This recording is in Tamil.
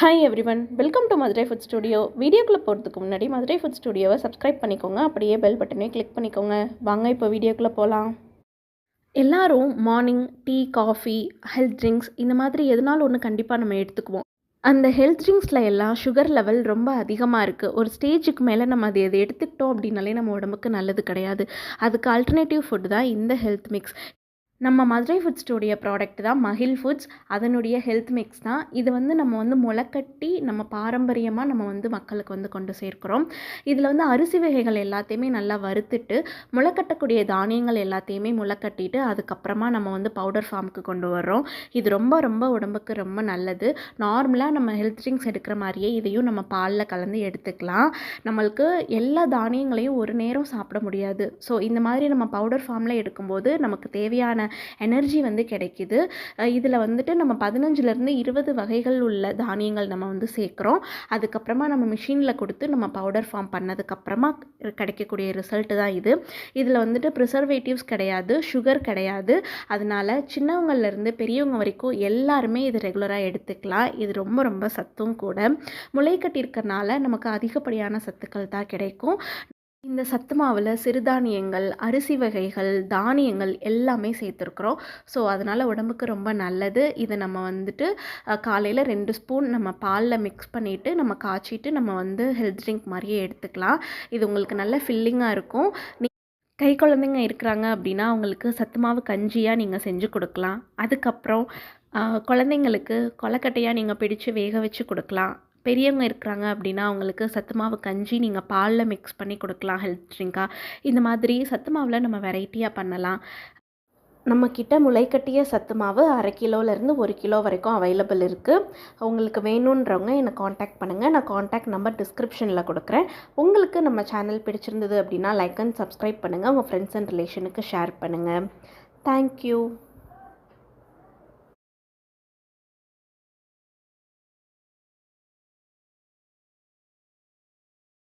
Hi everyone welcome to Madurai food studio வீடியோக்குள்ளே போகிறதுக்கு முன்னாடி மதுரை ஃபுட் ஸ்டுடியோவை சப்ஸ்கிரைப் பண்ணிக்கோங்க. அப்படியே பெல் பட்டனையும் கிளிக் பண்ணிக்கோங்க. வாங்க இப்போ வீடியோக்குள்ளே போகலாம் எல்லோரும் morning tea coffee health drinks இந்த மாதிரி எதனாலும் ஒன்று கண்டிப்பாக நம்ம எடுத்துக்குவோம். அந்த ஹெல்த் ட்ரிங்க்ஸில் எல்லாம் சுகர் லெவல் ரொம்ப அதிகமாக இருக்குது ஒரு ஸ்டேஜுக்கு மேலே நம்ம அதை எது எடுத்துக்கிட்டோம் அப்படின்னாலே நம்ம உடம்புக்கு நல்லது கிடையாது. அதுக்கு ஆல்டர்னேட்டிவ் ஃபுட் தான் இந்த ஹெல்த் மிக்ஸ் நம்ம மதுரை ஃபுட்ஸ்டோடைய ப்ராடக்ட் தான் மகிழ் ஃபுட்ஸ் அதனுடைய ஹெல்த் மிக்ஸ் தான். இது வந்து நம்ம வந்து முளைக்கட்டி நம்ம பாரம்பரியமாக நம்ம வந்து மக்களுக்கு வந்து கொண்டு சேர்க்கிறோம். இதில் வந்து அரிசி வகைகள் எல்லாத்தையுமே நல்லா வறுத்துட்டு முளைக்கட்டக்கூடிய தானியங்கள் எல்லாத்தையுமே முளைக்கட்டிட்டு அதுக்கப்புறமா நம்ம வந்து பவுடர் ஃபார்முக்கு கொண்டு வர்றோம். இது ரொம்ப ரொம்ப உடம்புக்கு ரொம்ப நல்லது. நார்மலாக நம்ம ஹெல்த் ட்ரிங்க்ஸ் எடுக்கிற மாதிரியே இதையும் நம்ம பாலில் கலந்து எடுத்துக்கலாம். நம்மளுக்கு எல்லா தானியங்களையும் ஒரு நேரம் சாப்பிட முடியாது. ஸோ இந்த மாதிரி நம்ம பவுடர் ஃபார்மில் எடுக்கும்போது நமக்கு தேவையான எனர்ஜி வந்து கிடைக்குது. இதில் வந்துட்டு நம்ம பதினஞ்சுலேருந்து இருபது வகைகள் உள்ள தானியங்கள் நம்ம வந்து சேர்க்குறோம். அதுக்கப்புறமா நம்ம மிஷினில் கொடுத்து நம்ம பவுடர் ஃபார்ம் பண்ணதுக்கப்புறமா கிடைக்கக்கூடிய ரிசல்ட்டு தான் இது. இதில் வந்துட்டு ப்ரிசர்வேட்டிவ்ஸ் கிடையாது சுகர் கிடையாது. அதனால் சின்னவங்கள்லேருந்து பெரியவங்க வரைக்கும் எல்லாருமே இது ரெகுலராக எடுத்துக்கலாம். இது ரொம்ப ரொம்ப சத்தும் கூட. முளைக்கட்டி இருக்கிறனால நமக்கு அதிகப்படியான சத்துக்கள் தான் கிடைக்கும். இந்த சத்து மாவில் சிறுதானியங்கள் அரிசி வகைகள் தானியங்கள் எல்லாமே சேர்த்துருக்குறோம். ஸோ அதனால் உடம்புக்கு ரொம்ப நல்லது. இதை நம்ம வந்துட்டு காலையில் ரெண்டு ஸ்பூன் நம்ம பாலில் மிக்ஸ் பண்ணிவிட்டு நம்ம காய்ச்சிட்டு நம்ம வந்து ஹெல்த் ட்ரிங்க் மாதிரியே எடுத்துக்கலாம். இது உங்களுக்கு நல்ல ஃபில்லிங்காக இருக்கும். நீ கை குழந்தைங்க இருக்கிறாங்க அப்படின்னா அவங்களுக்கு சத்து மாவு கஞ்சியாக நீங்கள் செஞ்சு கொடுக்கலாம். அதுக்கப்புறம் குழந்தைங்களுக்கு கொலக்கட்டையாக நீங்கள் பிடிச்சு வேக வச்சு கொடுக்கலாம். பெரியவங்க இருக்கிறாங்க அப்படின்னா அவங்களுக்கு சத்துமாவு கஞ்சி நீங்கள் பாலில் மிக்ஸ் பண்ணி கொடுக்கலாம் ஹெல்த் ட்ரிங்காக இந்த மாதிரி சத்து மாவில் நம்ம வெரைட்டியாக பண்ணலாம். நம்மக்கிட்ட முளைக்கட்டிய சத்து மாவு அரை கிலோலேருந்து ஒரு கிலோ வரைக்கும் அவைலபிள் இருக்குது உங்களுக்கு வேணுன்றவங்க என்னை காண்டாக்ட் பண்ணுங்கள் நான் காண்டாக்ட் நம்பர் டிஸ்கிரிப்ஷனில் கொடுக்குறேன். உங்களுக்கு நம்ம சேனல் பிடிச்சிருந்தது அப்படின்னா லைக் அண்ட் சப்ஸ்கிரைப் பண்ணுங்கள் உங்கள் ஃப்ரெண்ட்ஸ் அண்ட் ரிலேஷனுக்கு ஷேர் பண்ணுங்கள் தேங்க்யூ